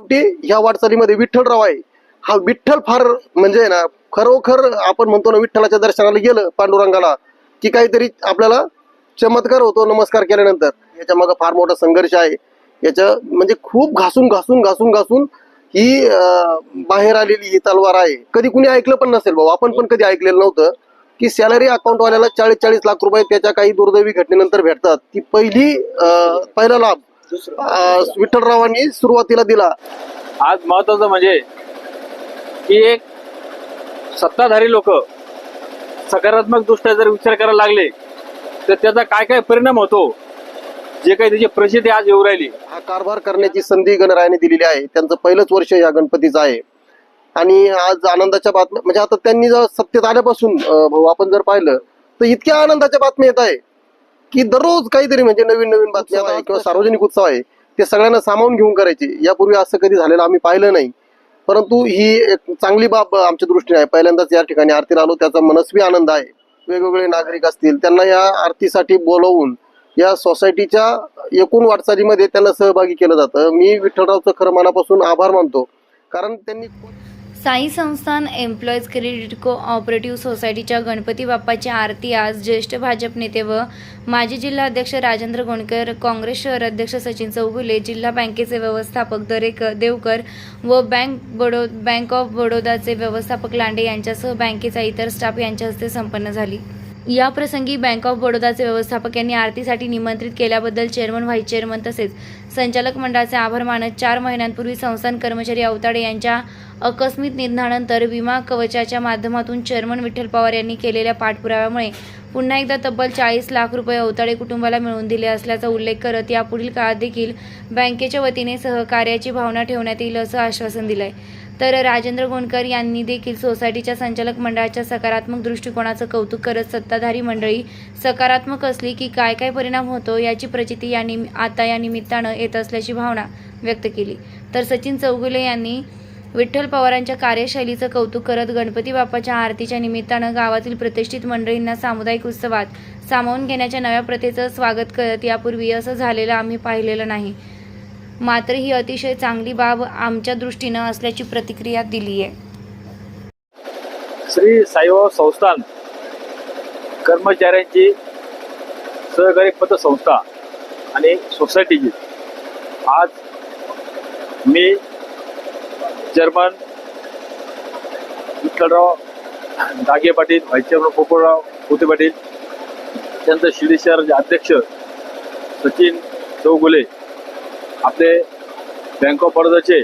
या ह्या वाटचालीमध्ये विठ्ठलराव आहे. हा विठ्ठल फार म्हणजे ना खरोखर आपण म्हणतो ना विठ्ठलाच्या दर्शनाला गेलं पांडुरंगाला की काहीतरी आपल्याला चमत्कार होतो नमस्कार केल्यानंतर. याच्या मागे फार मोठा संघर्ष आहे. याच्या म्हणजे खूप घासून घासून घासून घासून ही बाहेर आलेली ही तलवार आहे. कधी कुणी ऐकलं पण नसेल भाऊ. आपण पण कधी ऐकलेलं नव्हतं की सॅलरी अकाउंटवाल्याला चाळीस चाळीस लाख रुपये त्याच्या काही दुर्दैवी घटनेनंतर भेटतात. ती पहिली पहिला लाभ. अं, विठ्ठलरावांनी सुरुवातीला दिला. आज महत्वाचं म्हणजे की एक सत्ताधारी लोक सकारात्मक दृष्ट्या जर विचार करायला लागले तर त्याचा काय काय परिणाम होतो? जे काही त्याची प्रसिद्धी आज येऊ राहिली. हा कारभार करण्याची संधी गणरायाने दिलेली आहे. त्यांचं पहिलंच वर्ष या गणपतीचं आहे. आणि आज आनंदाच्या बातम्या म्हणजे आता त्यांनी जर सत्तेत आल्यापासून अं, भाऊ आपण जर पाहिलं तर इतक्या आनंदाच्या बातम्या येत आहे. की दररोज काहीतरी म्हणजे नवीन नवीन बातम्या आहे किंवा सार्वजनिक उत्सव आहे ते सगळ्यांना सामावून घेऊन करायचे. यापूर्वी असं कधी झालेलं आम्ही पाहिलं नाही. परंतु ही एक चांगली बाब आमच्या दृष्टीने आहे. पहिल्यांदाच या ठिकाणी आरतीला आलो. त्याचा मनस्वी आनंद आहे. वेगवेगळे नागरिक असतील त्यांना या आरतीसाठी बोलवून या सोसायटीच्या एकूण वाटचालीमध्ये त्यांना सहभागी केलं जातं. मी विठ्ठलरावचं खरं मनापासून आभार मानतो. कारण त्यांनी साई संस्थान एम्प्लॉईज क्रेडिट को ऑपरेटिव्ह सोसायटीच्या गणपती बाप्पाची आरती आज ज्येष्ठ भाजप नेते व माजी जिल्हाध्यक्ष राजेंद्र गोणकर काँग्रेस शहर अध्यक्ष सचिन चौगुले जिल्हा बँकेचे व्यवस्थापक दरेकर देवकर व बँक बडो बँक ऑफ बडोदाचे व्यवस्थापक लांडे यांच्यासह बँकेचा इतर स्टाफ यांच्या हस्ते संपन्न झाली. या प्रसंगी बँक ऑफ बडोदाचे व्यवस्थापक यांनी आरतीसाठी निमंत्रित केल्याबद्दल चेअरमन व्हाईस चेअरमन तसेच संचालक मंडळाचे आभार मानत चार महिन्यांपूर्वी संस्थान कर्मचारी अवताडे यांच्या आकस्मिक निधनानंतर विमा कवचाच्या माध्यमातून चेअरमन विठ्ठल पवार यांनी केलेल्या पाठपुराव्यामुळे पुन्हा एकदा तब्बल चाळीस लाख रुपये अवताडे कुटुंबाला मिळवून दिले असल्याचा उल्लेख करत यापुढील काळात देखील बँकेच्या वतीने सहकार्याची भावना ठेवण्यात येईल असं आश्वासन दिलं आहे तर राजेंद्र गोंडकर यांनी देखील सोसायटीच्या संचालक मंडळाच्या सकारात्मक दृष्टिकोनाचं कौतुक करत सत्ताधारी मंडळी सकारात्मक असली की काय काय परिणाम होतो याची प्रचिती या निम आता या निमित्तानं येत असल्याची भावना व्यक्त केली. तर सचिन चौगुले यांनी विठ्ठल पवारांच्या कार्यशैलीचं कौतुक करत गणपती बाप्पाच्या आरतीच्या निमित्तानं गावातील प्रतिष्ठित मंडळींना सामुदायिक उत्सवात सामावून घेण्याच्या नव्या प्रथेचं स्वागत करत यापूर्वी असं झालेलं आम्ही पाहिलेलं नाही. मात्र ही अतिशय चांगली बाब आमच्या दृष्टीनं असल्याची प्रतिक्रिया दिली आहे श्री साईबाबा संस्थान कर्मचाऱ्यांची सहकारी पतसंस्था आणि सोसायटीची. आज मी चेअरमन विठ्ठलराव दागे पाटील व्हाईस चेअरमन पोपळराव पोते पाटील त्यानंतर शिर्डी शहराचे अध्यक्ष सचिन चौगुले आपले बँक ऑफ बडोदाचे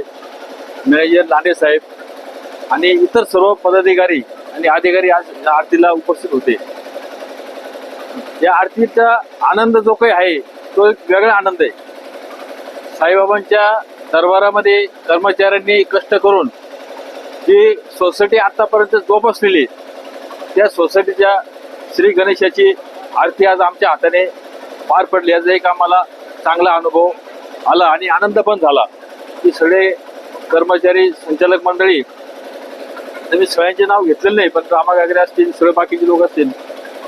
मॅनेजर लांडे साहेब आणि इतर सर्व पदाधिकारी आणि अधिकारी आज या आरतीला उपस्थित होते. या आरतीचा आनंद जो काही आहे तो एक वेगळा आनंद आहे. साईबाबांच्या दरबारामध्ये कर्मचाऱ्यांनी कष्ट करून जी सोसायटी आतापर्यंत जोपासलेली त्या सोसायटीच्या श्री गणेशाची आरती आज आमच्या हाताने पार पडली. याचा एक आम्हाला चांगला अनुभव आला आणि आनंद पण झाला. की सगळे कर्मचारी संचालक मंडळी तर मी सगळ्यांचे नाव घेतलेले नाही पण रामा गागरे असतील सगळे बाकीचे लोक असतील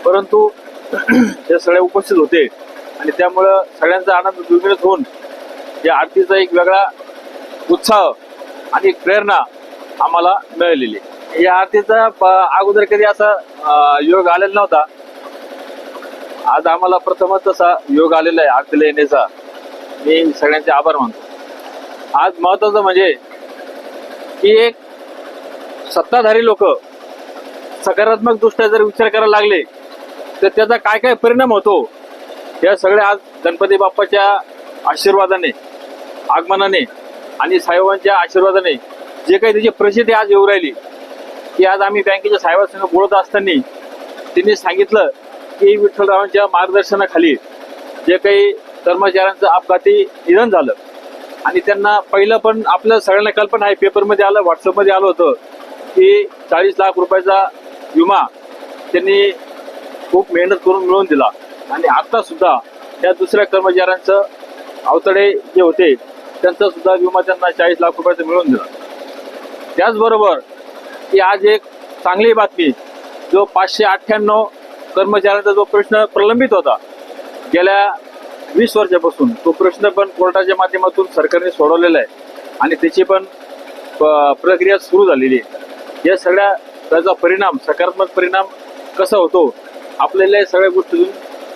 परंतु ते सगळे उपस्थित होते. आणि त्यामुळं सगळ्यांचा आनंद द्विगुणित होऊन या आरतीचा एक वेगळा उत्साह आणि एक प्रेरणा आम्हाला मिळालेली. या आरतीचा अगोदर कधी असा योग आलेला नव्हता. आज आम्हाला प्रथमच तसा योग आलेला आहे आरतीला येण्याचा. मी सगळ्यांचे आभार मानतो. आज महत्वाचं म्हणजे की एक सत्ताधारी लोक सकारात्मक दृष्ट्या जर विचार करायला लागले तर त्याचा काय काय परिणाम होतो या सगळ्या आज गणपती बाप्पाच्या आशीर्वादाने आगमनाने आणि साहेबांच्या आशीर्वादाने जे काही त्याची प्रसिद्धी आज येऊ राहिली की आज आम्ही बँकेच्या साहेबांसंग बोलत असताना त्यांनी सांगितलं की विठ्ठलरावांच्या मार्गदर्शनाखाली जे काही कर्मचाऱ्यांचं अपघाती निधन झालं. आणि त्यांना पहिलं पण आपल्या सगळ्यांना कल्पना आहे पेपरमध्ये आलं व्हॉट्सअपमध्ये आलं होतं की चाळीस लाख रुपयाचा विमा त्यांनी खूप मेहनत करून मिळवून दिला. आणि आत्तासुद्धा त्या दुसऱ्या कर्मचाऱ्यांचं अवतडे जे होते त्यांचा सुद्धा विमा त्यांना चाळीस लाख रुपयाचा मिळवून दिला. त्याचबरोबर की आज एक चांगली बातमी जो पाचशे अठ्ठ्याण्णव कर्मचाऱ्यांचा जो प्रश्न प्रलंबित होता गेल्या वीस वर्षापासून तो प्रश्न पण कोर्टाच्या माध्यमातून सरकारने सोडवलेला आहे. आणि त्याची पण प- प्रक्रिया सुरू झालेली आहे. या सगळ्या त्याचा परिणाम सकारात्मक परिणाम कसा होतो आपल्याला या सगळ्या गोष्टीतून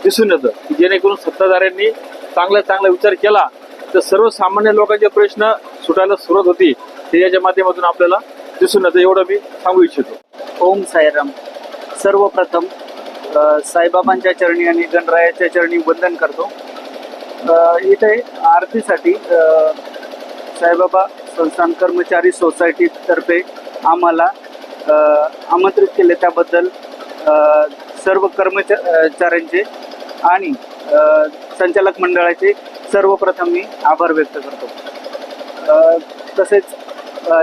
दिसून येतं. की जेणेकरून सत्ताधाऱ्यांनी चांगला चांगला विचार केला तर सर्वसामान्य लोकांचे प्रश्न सुटायला सुरुवात होती ते याच्या माध्यमातून आपल्याला दिसून येतं. एवढं मी सांगू इच्छितो. ओम साईराम. सर्वप्रथम साईबाबांच्या चरणी आणि गणरायाच्या चरणी वंदन करतो. इथे आरतीसाठी साईबाबा संस्थान कर्मचारी सोसायटीतर्फे आम्हाला आमंत्रित केले त्याबद्दल सर्व कर्मचाऱ्यांचे आणि संचालक मंडळाचे सर्वप्रथम मी आभार व्यक्त करतो. तसेच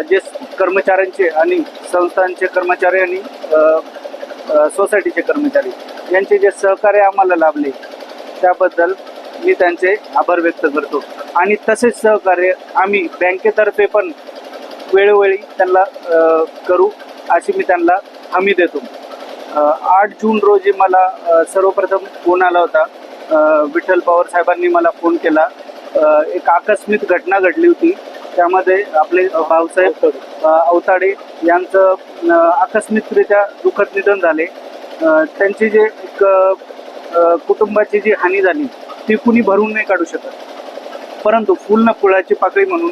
जे कर्मचाऱ्यांचे आणि संस्थांचे कर्मचारी आणि सोसायटीचे कर्मचारी यांचे जे सहकार्य आम्हाला लाभले त्याबद्दल मी त्यांचे आभार व्यक्त करतो. आणि तसेच सहकार्य आम्ही बँकेतर्फे पण वेळोवेळी त्यांना करू अशी मी त्यांना हमी देतो. आठ जून रोजी मला सर्वप्रथम फोन आला होता. विठ्ठल पवार साहेबांनी मला फोन केला. एक आकस्मिक घटना घडली होती. त्यामध्ये आपले भाऊसाहेब अवताडे यांचं आकस्मिकरित्या दुःखद निधन झाले. त्यांची जे एक कुटुंबाची जी हानी झाली ते कुणी भरून नाही काढू शकत. परंतु फुल न फुलाची पाकळी म्हणून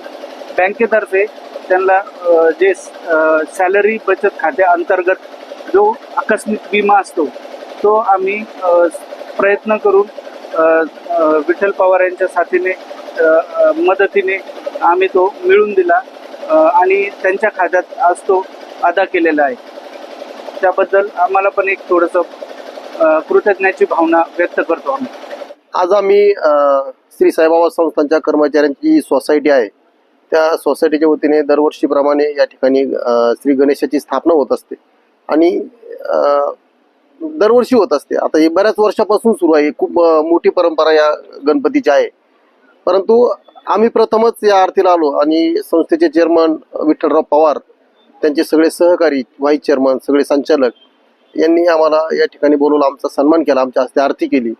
बँकेतर्फे त्यांना जे सॅलरी बचत खात्या अंतर्गत जो आकस्मिक विमा असतो तो आम्ही प्रयत्न करून विठ्ठल पवार यांच्या साथीने मदतीने आम्ही तो मिळून दिला आणि त्यांच्या खात्यात आज तो अदा केलेला आहे. त्याबद्दल आम्हाला पण एक थोडंसं कृतज्ञाची भावना व्यक्त करतो आम्ही. आज आम्ही श्री साईबाबा संस्थांच्या कर्मचाऱ्यांची सोसायटी आहे. त्या सोसायटीच्या वतीने दरवर्षीप्रमाणे या ठिकाणी श्री गणेशाची स्थापना होत असते. आणि दरवर्षी होत असते. आता ही बऱ्याच वर्षापासून सुरू आहे. खूप मोठी परंपरा या गणपतीची आहे. परंतु आम्ही प्रथमच या आरतीला आलो आणि संस्थेचे चेअरमन विठ्ठलराव पवार त्यांचे सगळे सहकारी व्हाईस चेअरमन सगळे संचालक यांनी आम्हाला या ठिकाणी बोलवलं आमचा सन्मान केला आमच्या हस्ते आरती केली.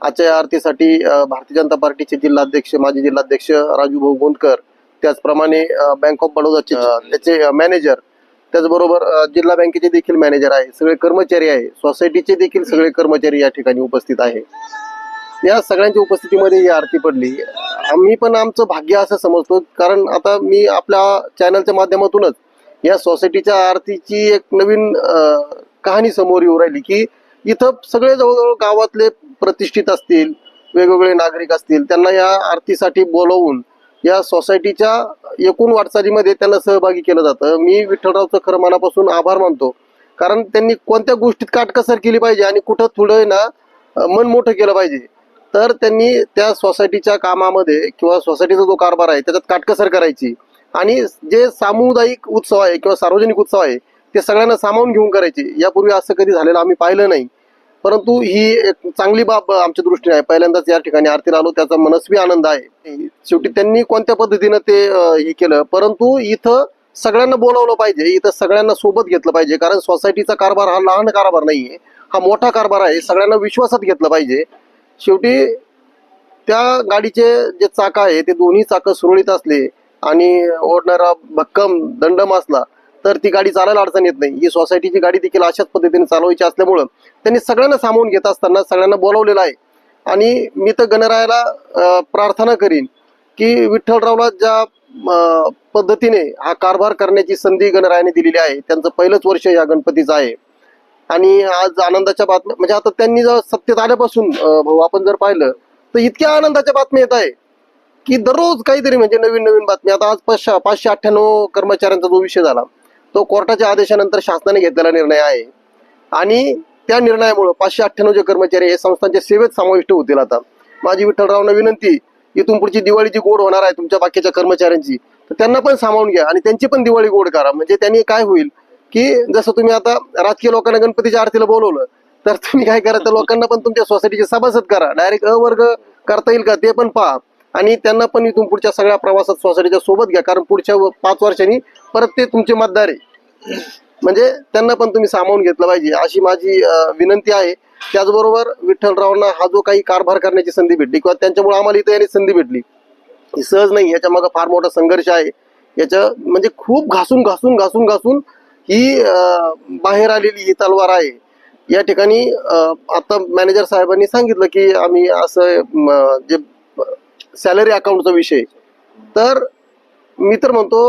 आजच्या आरतीसाठी भारतीय जनता पार्टीचे जिल्हाध्यक्ष माजी जिल्हाध्यक्ष राजू भाऊ गोंदकर त्याचप्रमाणे बँक ऑफ बडोदाचे त्याचे मॅनेजर त्याचबरोबर जिल्हा बँकेचे देखील मॅनेजर आहे सगळे कर्मचारी आहे सोसायटीचे देखील सगळे कर्मचारी या ठिकाणी उपस्थित आहे. या सगळ्यांच्या उपस्थितीमध्ये ही आरती पडली. आम्ही पण आमचं भाग्य असं समजतो कारण आता मी आपल्या चॅनलच्या माध्यमातूनच या सोसायटीच्या आरतीची एक नवीन कहाणी समोर येऊ राहिली की इथं सगळे जवळजवळ गावातले प्रतिष्ठित असतील वेगवेगळे नागरिक असतील त्यांना या आरतीसाठी बोलवून या सोसायटीच्या एकूण वाटचालीमध्ये त्यांना सहभागी केलं जातं. मी विठ्ठलरावचं खरं मनापासून आभार मानतो. कारण त्यांनी कोणत्या गोष्टीत काटकसर केली पाहिजे आणि कुठं थोडं ना मन मोठं केलं पाहिजे तर त्यांनी त्या सोसायटीच्या कामामध्ये किंवा सोसायटीचा जो कारभार आहे त्याच्यात काटकसर करायची. आणि जे सामुदायिक उत्सव आहे किंवा सार्वजनिक उत्सव आहे ते सगळ्यांना सामावून घेऊन करायचे. यापूर्वी असं कधी झालेलं आम्ही पाहिलं नाही. परंतु ही एक चांगली बाब आमच्या दृष्टीने आहे. पहिल्यांदाच या ठिकाणी आरतीला आलो त्याचा मनस्वी आनंद आहे. शेवटी त्यांनी कोणत्या पद्धतीनं ते हे केलं? परंतु इथं सगळ्यांना बोलावलं पाहिजे. इथं सगळ्यांना सोबत घेतलं पाहिजे. कारण सोसायटीचा कारभार हा लहान कारभार नाहीये. हा मोठा कारभार आहे. सगळ्यांना विश्वासात घेतलं पाहिजे. शेवटी त्या गाडीचे जे चाक आहे ते दोन्ही चाकं सुरळीत असले आणि ओढणारा भक्कम दंडम असला तर ती गाडी चालायला अडचण येत नाही. ही सोसायटीची गाडी देखील अशाच पद्धतीने चालवायची असल्यामुळं त्यांनी सगळ्यांना सामावून घेत असताना सगळ्यांना बोलावलेलं आहे. आणि मी तर गणरायाला प्रार्थना करीन की विठ्ठलरावला ज्या पद्धतीने हा कारभार करण्याची संधी गणरायाने दिलेली आहे त्यांचं पहिलंच वर्ष या गणपतीचं आहे. आणि आज आनंदाच्या बातम्या म्हणजे आता त्यांनी जर सत्तेत आल्यापासून भाऊ आपण जर पाहिलं तर इतक्या आनंदाच्या बातम्या येत आहे की दररोज काहीतरी म्हणजे नवीन नवीन बातमी आता आज पाचशे पाचशे अठ्ठ्याण्णव कर्मचाऱ्यांचा जो विषय झाला तो कोर्टाच्या आदेशानंतर शासनाने घेतलेला निर्णय आहे. आणि त्या निर्णयामुळे पाचशे अठ्ठ्याण्णव जे कर्मचारी हे संस्थांच्या सेवेत समाविष्ट होतील आता. माझी विठ्ठलरावना विनंती इथून पुढची दिवाळी जी गोड होणार आहे तुमच्या बाकीच्या कर्मचाऱ्यांची तर त्यांना पण सामावून घ्या आणि त्यांची पण दिवाळी गोड करा. म्हणजे त्यांनी काय होईल की जसं तुम्ही आता राजकीय लोकांना गणपतीच्या आरतीला बोलवलं तर तुम्ही काय करा तर लोकांना पण तुमच्या सोसायटीचे सभासद करा. डायरेक्ट अवर्ग करता येईल का ते पण पहा. आणि त्यांना पण इथून पुढच्या सगळ्या प्रवासात सोसायटीच्या सोबत घ्या कारण पुढच्या पाच वर्षांनी परत ते तुमचे मतदार आहे म्हणजे त्यांना पण तुम्ही सामावून घेतलं पाहिजे. अशी माझी विनंती आहे. त्याचबरोबर विठ्ठलरावांना हा जो काही कारभार करण्याची संधी भेटली किंवा त्यांच्यामुळे आम्हाला इथं यांनी संधी भेटली ही सहज नाही. याच्या मागे फार मोठा संघर्ष आहे. याच्या म्हणजे खूप घासून घासून घासून घासून ही बाहेर आलेली ही तलवार आहे. या ठिकाणी आता मॅनेजर साहेबांनी सांगितलं की आम्ही असं जे सॅलरी अकाउंटचा विषय तर मी तर म्हणतो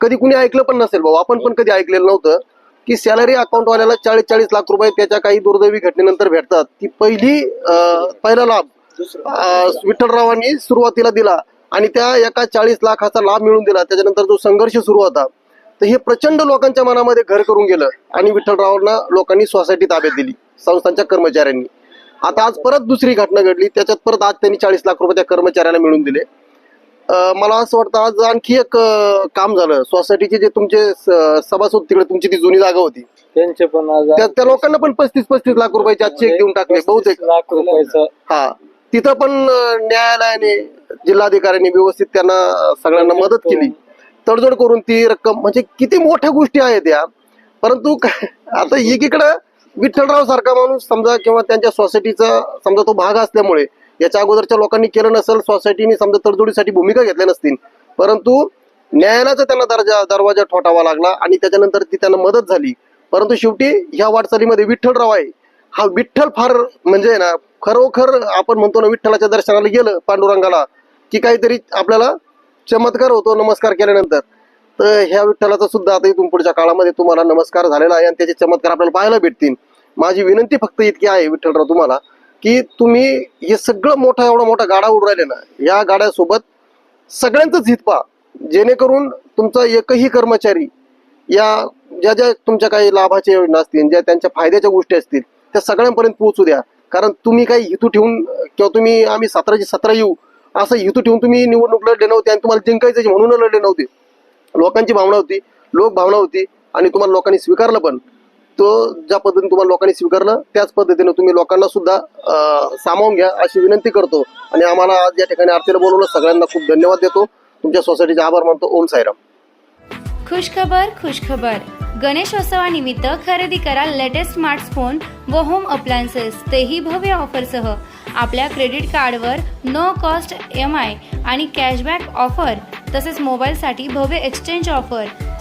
कधी कुणी ऐकलं पण नसेल भाऊ. आपण पण कधी ऐकलेलं नव्हतं की सॅलरी अकाउंटवाल्याला चाळीस चाळीस लाख रुपये त्याच्या काही दुर्दैवी घटनेनंतर भेटतात. ती पहिली पहिला लाभ विठ्ठलरावांनी सुरुवातीला दिला आणि त्या एका चाळीस लाखाचा लाभ मिळून दिला. त्याच्यानंतर जो संघर्ष सुरू होता. तर हे प्रचंड लोकांच्या मनामध्ये घर करून गेलं आणि विठ्ठलरावांना लोकांनी सोसायटी ताब्यात दिली संस्थांच्या कर्मचाऱ्यांनी. आता आज परत दुसरी घटना घडली. त्याच्यात परत आज त्यांनी चाळीस लाख रुपये त्या कर्मचाऱ्याला मिळून दिले. मला असं वाटतं आज आणखी एक काम झालं. सोसायटीचे जे तुमचे सभासद तिकडे तुमची ती जुनी जागा होती. त्यांचे पण आज त्या त्या लोकांना पण पस्तीस पस्तीस लाख रुपयाचे आज चेक देऊन टाकले बहुतेक. लाख रुपयाचा. हा. तिथं पण न्यायालयाने जिल्हाधिकाऱ्यांनी व्यवस्थित त्यांना सगळ्यांना मदत केली. तडजोड करून ती रक्कम म्हणजे किती मोठ्या गोष्टी आहेत या. परंतु आता एकीकडं विठ्ठलराव सारखा माणूस समजा किंवा त्यांच्या सोसायटीचा समजा तो भाग असल्यामुळे याच्या अगोदरच्या लोकांनी केलं नसेल सोसायटीने समजा तडजोडीसाठी भूमिका घेतल्या नसतील. परंतु न्यायालयाचा त्यांना दर्जा दरवाजा ठोठावा लागला आणि त्याच्यानंतर ती त्यांना मदत झाली. परंतु शेवटी ह्या वाटचालीमध्ये विठ्ठलराव आहे. हा विठ्ठल फार म्हणजे ना खरोखर आपण म्हणतो ना विठ्ठलाच्या दर्शनाला गेलं पांडुरंगाला की काहीतरी आपल्याला चमत्कार होतो नमस्कार केल्यानंतर. तर ह्या विठ्ठलाचा सुद्धा आता इथून पुढच्या काळामध्ये तुम्हाला नमस्कार झालेला आहे आणि त्याचे चमत्कार आपल्याला पाहायला भेटतील. माझी विनंती फक्त इतकी आहे विठ्ठलराव तुम्हाला. की तुम्ही हे सगळं मोठा एवढा मोठा गाडा उडू राहिले ना या गाड्यासोबत सगळ्यांचंच हित पहा. जेणेकरून तुमचा एकही कर्मचारी या ज्या ज्या तुमच्या काही लाभाच्या योजना असतील ज्या त्यांच्या फायद्याच्या गोष्टी असतील त्या सगळ्यांपर्यंत पोहोचू द्या. कारण तुम्ही काही हेतू ठेवून किंवा तुम्ही आम्ही सतराची सतरा येऊ असं हेतू ठेवून तुम्ही निवडणूक लढले नव्हते आणि तुम्हाला जिंकायचं म्हणून लढले नव्हते. लोकांची भावना होती लोक भावना होती आणि तुम्हाला लोकांनी स्वीकारलं पण. तो ज्या पद्धतीने तुम्हाला लोकांनी स्वीकारलं त्याच पद्धतीने तुम्ही लोकांना सुद्धा सामावून घ्या अशी विनंती करतो. आणि आम्हाला आज या ठिकाणी आरतीला बोलवलं सगळ्यांना खूप धन्यवाद देतो. तुमच्या सोसायटीचे आभार मानतो. ओम साईराम. खुशखबर खुशखबर. गणेशोत्सवानिमित्त खरेदी करा लेटेस्ट स्मार्टफोन व होम अप्लायन्सेस तेही भव्य ऑफरसह. आपल्या क्रेडिट कार्डवर नो कॉस्ट एम आय आणि कॅशबॅक ऑफर तसेच मोबाईलसाठी भव्य एक्सचेंज ऑफर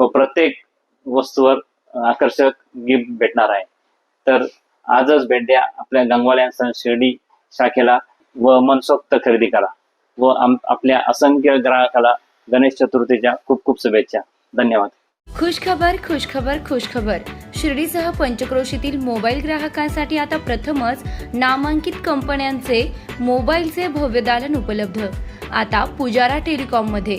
व प्रत्येक वस्तूवर आकर्षक गिफ्ट भेटणार आहे. तर आजच भेट द्या आपल्या गंगवाल्या शिर्डी शाखेला व मनसोक्त खरेदी करा व आपल्या असंख्य ग्राहकाला गणेश चतुर्थीच्या खूप खूप शुभेच्छा. धन्यवाद. खुशखबर खुशखबर खुशखबर शिर्डीसह पंचक्रोशीतील मोबाईल ग्राहकांसाठी आता प्रथमच नामांकित कंपन्यांचे मोबाईलचे भव्य दालन उपलब्ध. आता पुजारा टेलिकॉममध्ये.